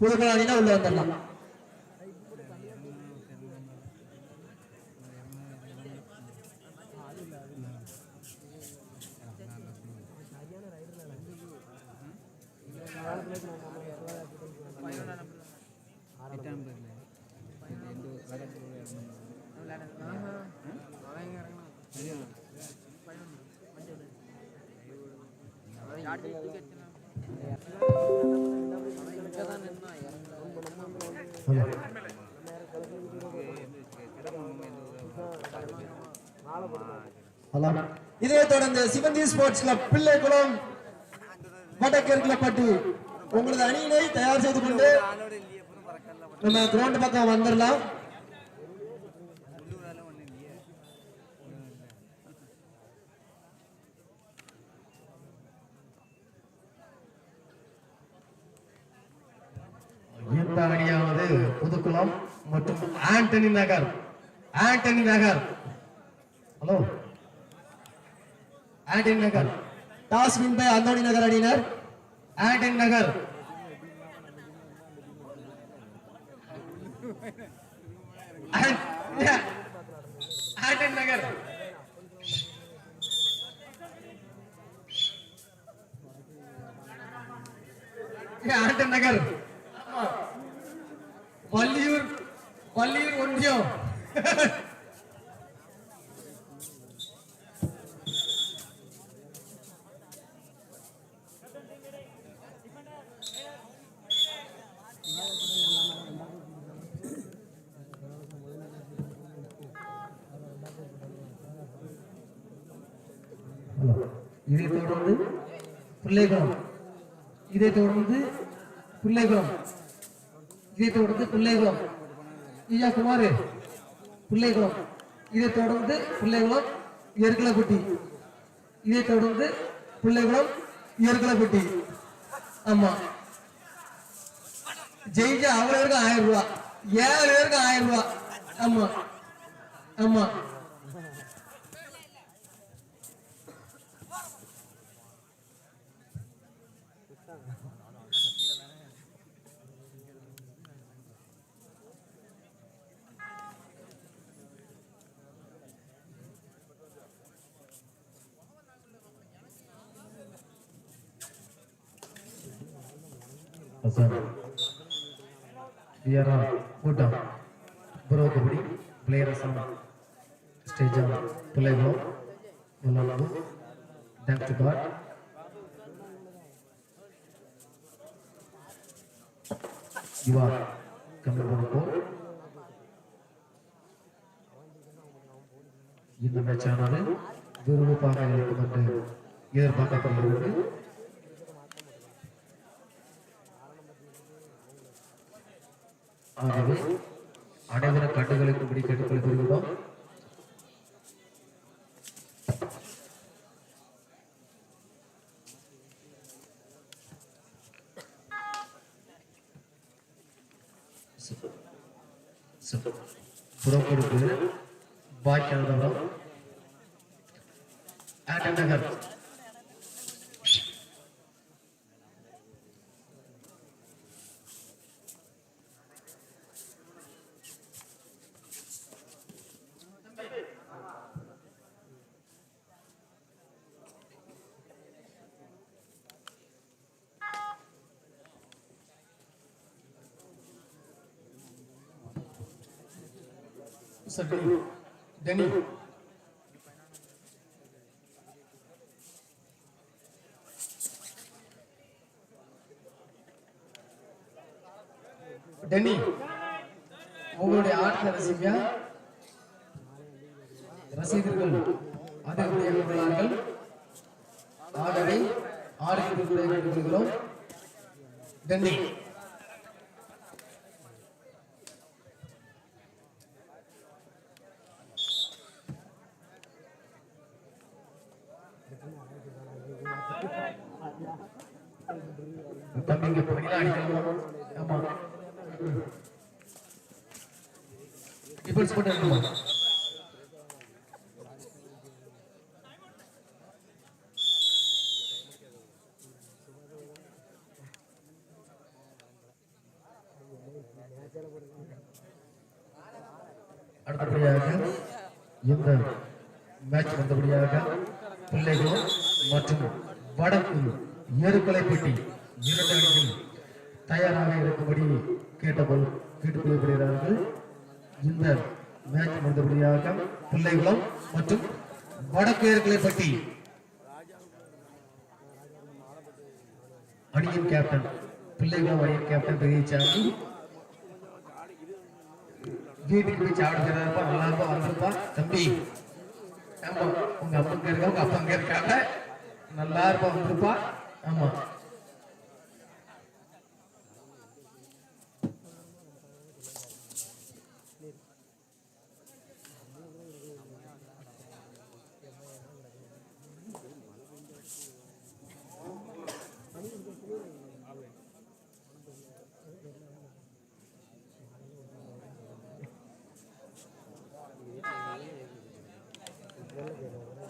புதுக்குளம் உள்ள வந்துடலாம் Thank you. இதை தொடர்ந்து சிவந்தி ஸ்போர்ட்ஸ் கிளப் பிள்ளைக்குளம் வடக்கேற்குலப்பட்டி உங்களது அணியினை தயார் செய்து கொண்டு நம்ம கிரவுண்ட் பக்கம் வந்துடலாம் இந்த அணியானது புதுக்குளம் மற்றும் Antony Nagar Antony Nagar hello Antony Nagar toss win by Anthony Nagar அணியினர் ஆண்டனி நகர் ஆண்டனி நகர் இதை தொடர்ந்து பிள்ளைகுளம் இதை தொடர்ந்து பிள்ளைகுளம் இதை தொடர்ந்து பிள்ளைகுளம். ஐயா குமார் பிள்ளைகுளம் இதை தொடர்ந்து பிள்ளைகுளம் எருக்கலப்பட்டி இதை தொடர்ந்து பிள்ளைகுளம் எருக்கலப்பட்டி ஆமா. ஜெயிச்சா அவ்வளவு பேருக்கு ஆயிரம் ரூபா. ஏழு பேருக்கு ஆயிரம் ரூபா. ஆமா. ஆமா. விஆர்ஆ கூட்டம் bro kabaddi stage on play bro உள்ளது thanks to God you are coming for goal இந்த மேட்சானது விறுவிறுப்பாக இருக்கும் என்று எதிர்பார்க்கப்படுகிறது ஆகவே அனைவரும் கண்டுகளுக்கு கண்டுகளுக்கும்படி கேட்டுக்கொள்கிறோம் புறப்படுப்பு பாக்கியானவரம் ஆண்டன் நகர். சரி டெனி டெனி உங்களுடைய ஆட்டத்தை ரசிக்க ரசிகர்கள் அதிகப்படியாக உள்ளார்கள் ஆகவே கேட்டுக்கொள்கிறோம் டென்னி அடுத்தபடியாக இந்த மேட்ச் வந்தபடியாக பிள்ளைகளும் மற்றும் வடக்கு ஏறுகலைப்பட்டி இரண்டு அணிகள் தயாராக இருக்கும்படி கேட்டபோல் கேட்டுக்கொள்ளப்படுகிறார்கள் இந்த மேட்ச் முடிந்தபடியாக பிள்ளைகுளம் மற்றும் வடக்கு ஏறுகலைப்பட்டி அணியின் கேப்டன் பிள்ளைகுளம் அணியின் கேப்டன் பெரியசாமி வீட்டுக்கு போய் சாப்பிடுறாருப்பா நல்லா இருப்பா வந்திருப்பா தம்பி. ஆமா உங்க அப்பங்க இருக்க உங்க அப்பங்க இருக்காங்க. நல்லா இருப்பா வந்திருப்பா ஆமா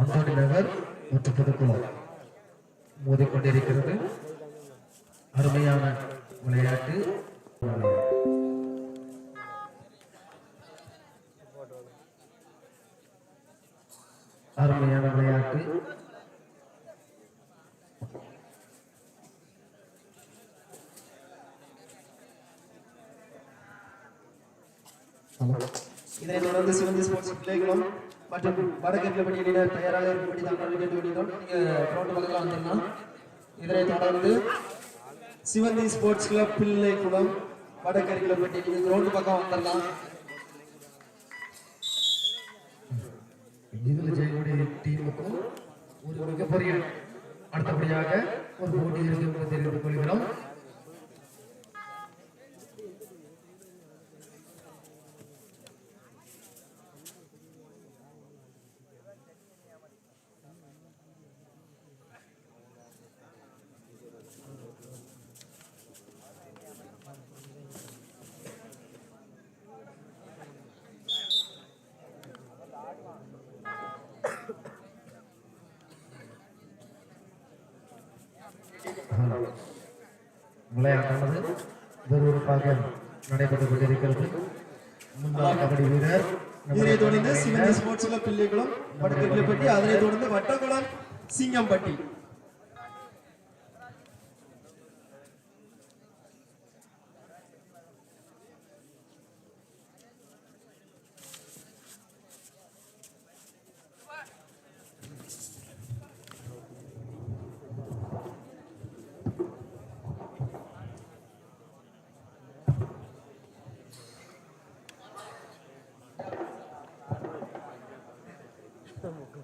அந்தோணி நகர் மற்றும் புதுக்குளம் மோதிக்கொண்டிருக்கிறது. அருமையான விளையாட்டு. அருமையான விளையாட்டு. இதனை தொடர்ந்து சிவந்தி ஸ்போர்ட்ஸ் பிள்ளைகளும் மற்றும் வடகிழக்கு அணியினர் தயாராக இருக்கும்படி தாங்கள் கேட்டுக்கொள்கிறோம் நீங்க கிரௌண்ட் பக்கத்தில் வந்துடலாம் இதனைத் தொடர்ந்து சிவந்தி ஸ்போர்ட்ஸ் கிளப் பிள்ளை குளம் பிள்ளைக்குளம் வடகரிகளப்பட்டி நீங்கள் கிரௌண்ட் பக்கம் வந்துடலாம். இதில் ஜெயக்கூடிய டீமுக்கும் ஒரு மிகப்பெரிய அடுத்தபடியாக ஒரு போட்டி இருக்கு என்று தெரிவித்துக் கொள்கிறோம். விளையாட்டானது விறுவிறுப்பாக நடைபெற்றுக் கொண்டிருக்கிறது முன்னாள் கபடி வீரர் இதனைத் தொடர்ந்து நம்முடைய சிவந்தி ஸ்போர்ட்ஸ் கிளப் பிள்ளைக்குளம் வடகரிகளப்பட்டி அதனைத் தொடர்ந்து வட்டக்குளம் சிங்கம்பட்டி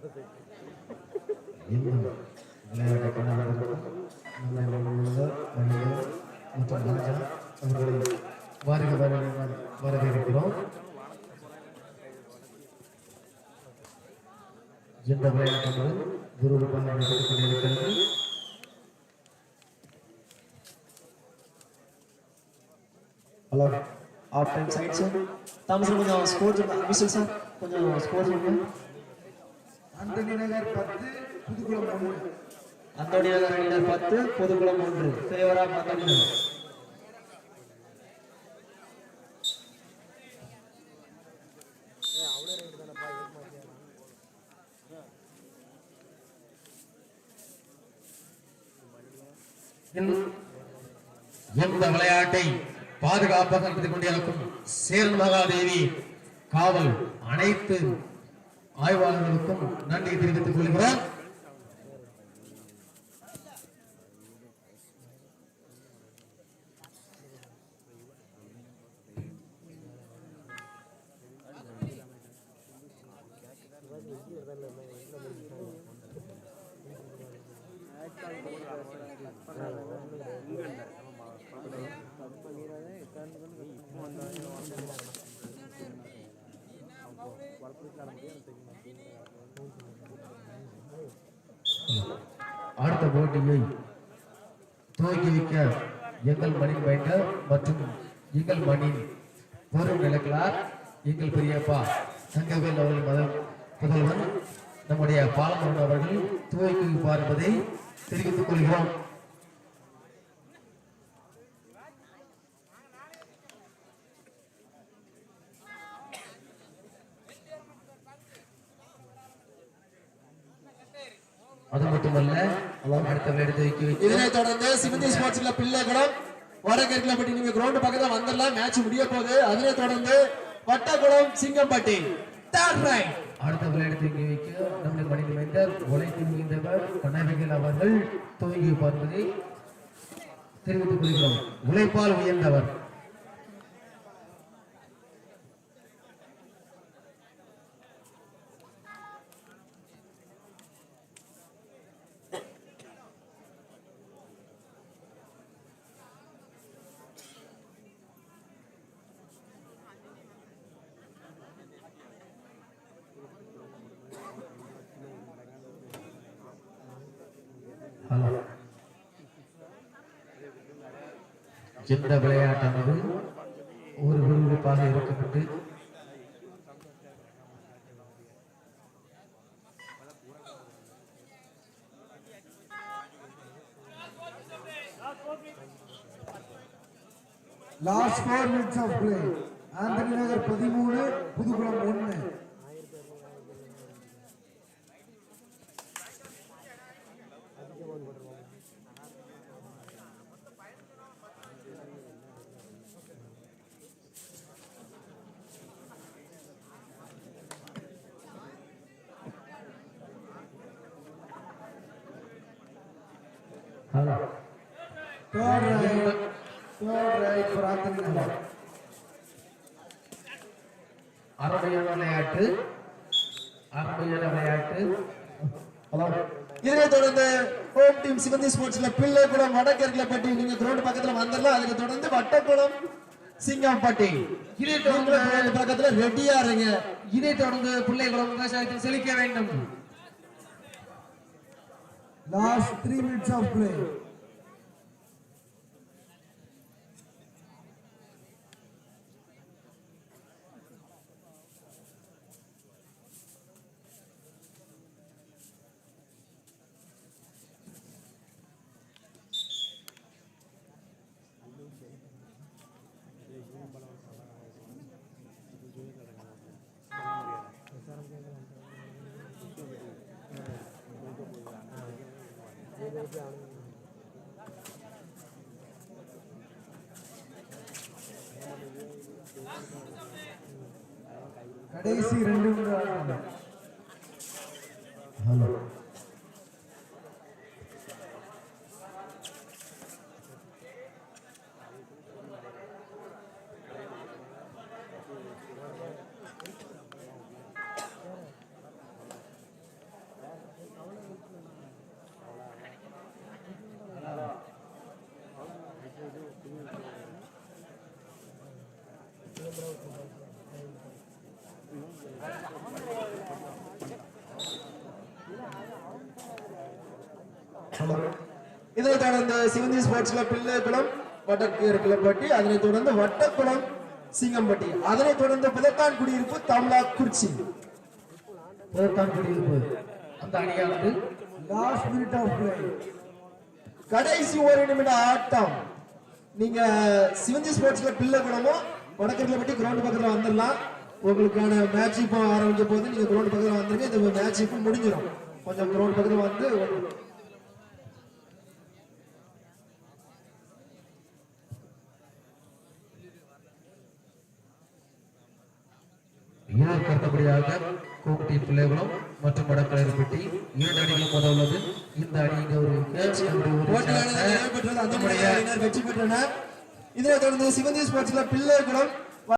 இந்த விளையாட்டை கொண்டாடுவதற்கு மற்றும் ராஜா அவர்களை வருக வருக வரவேற்கிறோம் இந்த விளையாட்டானது கொண்டிருக்கிறது hello half time side sir Thomas கொஞ்சம் ஸ்கோர் சார் கொஞ்சம் ஸ்கோர் சொல்லுங்க அந்தனி நகர் பத்து புதுக்குளம் ஒன்று. அந்தோணி நகர் அணியினர் பத்து பொதுக்குளம் ஒன்று. ஆஃப் அந்தோணி நகர் இந்த- இந்த விளையாட்டை பாதுகாப்பாக நடத்திக் கொண்டிருக்கும் சேரன் மகாதேவி காவல் அனைத்து ஆய்வாளர்களுக்கும் நன்றி தெரிவித்துக் கொள்கிறோம் அடுத்த போட்டியை துவக்கி வைக்க எங்கள் மணி பைண்டர் மற்றும் எங்கள் மணி வரும் நிலக்கலார் எங்கள் பெரியப்பா சங்கவேல் அவர்கள் மத புதல்வன் நம்முடைய பாலமுருகன் அவர்கள் துவக்கி வைப்பார் என்பதை தெரிவித்துக் கொள்கிறோம் அது மட்டுமல்ல அடுத்த விளையாட்டு துவக்கி வைக்க இதனை தொடர்ந்து சிவந்தி ஸ்போர்ட்ஸ் கிளப் பிள்ளைகுளம் வடகிழக்குல பட்டி நீங்க கிரவுண்ட் பக்கத்துல வந்துடலாம் மேட்ச் முடிய போகுது அதனை தொடர்ந்து வட்டக்குளம் சிங்கம்பட்டி. தேர்ட் ரைட் அடுத்த விளையாட்டு துவக்கி வைக்க நம்முடைய மனித மைந்தர் உழைத்து மிகுந்தவர் கண்ணாபிகள் அவர்கள் துவங்கி பார்ப்பதை தெரிவித்துக் கொள்கிறோம். உழைப்பால் உயர்ந்தவர். இந்த விளையாட்டானது ஒரு விறுவிறுப்பாக இருக்கப்பட்டு last four minutes of play Anthony Nagar பதிமூணு புதுகுளம் ஒன்று hello third raid third raid for Anthony Nagar அருமையான விளையாட்டு அருமையான விளையாட்டு ஹலோ இதனை தொடர்ந்து home team Sivanthi Sports Club Pillaikulampatti நீங்க கிரவுண்ட் பக்கத்துல வந்துடலாம் அதுக்கு தொடர்ந்து வட்டக்குளம் சிங்கம்பட்டி. இதை நீங்களும் தொடர்ந்து ground பக்கத்துல ரெடியா இருங்க இதை தொடர்ந்து பிள்ளைகளும் விவசாயத்தில் செழிக்க வேண்டும். Last three minutes of play கடைசி ரெண்டு நிமிடம் இதை தொடர்ந்து சிவந்தி ஸ்போர்ட்ஸ் கிளப் பிள்ளைக்குளம் வடக்கு பட்டி அதனைத் தொடர்ந்து வட்டக்குளம் சிங்கம்பட்டி அதனைத் தொடர்ந்து புதத்தான் குடியிருப்பு தமிழா குறிச்சி புதத்தான் குடியிருப்பு அந்த அணியானது லாஸ்ட் மினிட் ஆஃப் பிளே கடைசி ஒரு நிமிட ஆட்டம். நீங்க சிவந்தி ஸ்போர்ட்ஸ் கிளப் பிள்ளைக்குளமும் வடக்கில் பட்டி கிரவுண்ட் பக்கத்துல வந்துடலாம். உங்களுக்கான மேட்ச் இப்போ ஆரம்பிக்க போது நீங்க கிரவுண்ட் பக்கத்துல வந்துருங்க. இந்த மேட்ச் இப்போ முடிஞ்சிடும் கொஞ்சம் கிரவுண்ட் பக்கத்துல வந்து இதற்கு அடுத்தபடியாக கோக்கட்டி பிள்ளைகளும் மற்றும் வடக்கலைப்பட்டி இரண்டு அணிகளும் மோத உள்ளது. இந்த அணி இங்க ஒரு முறையில் வெற்றி பெற்றனர். இதனைத் தொடர்ந்து சிவந்தி ஸ்போர்ட்ஸ் பிள்ளைகுளம்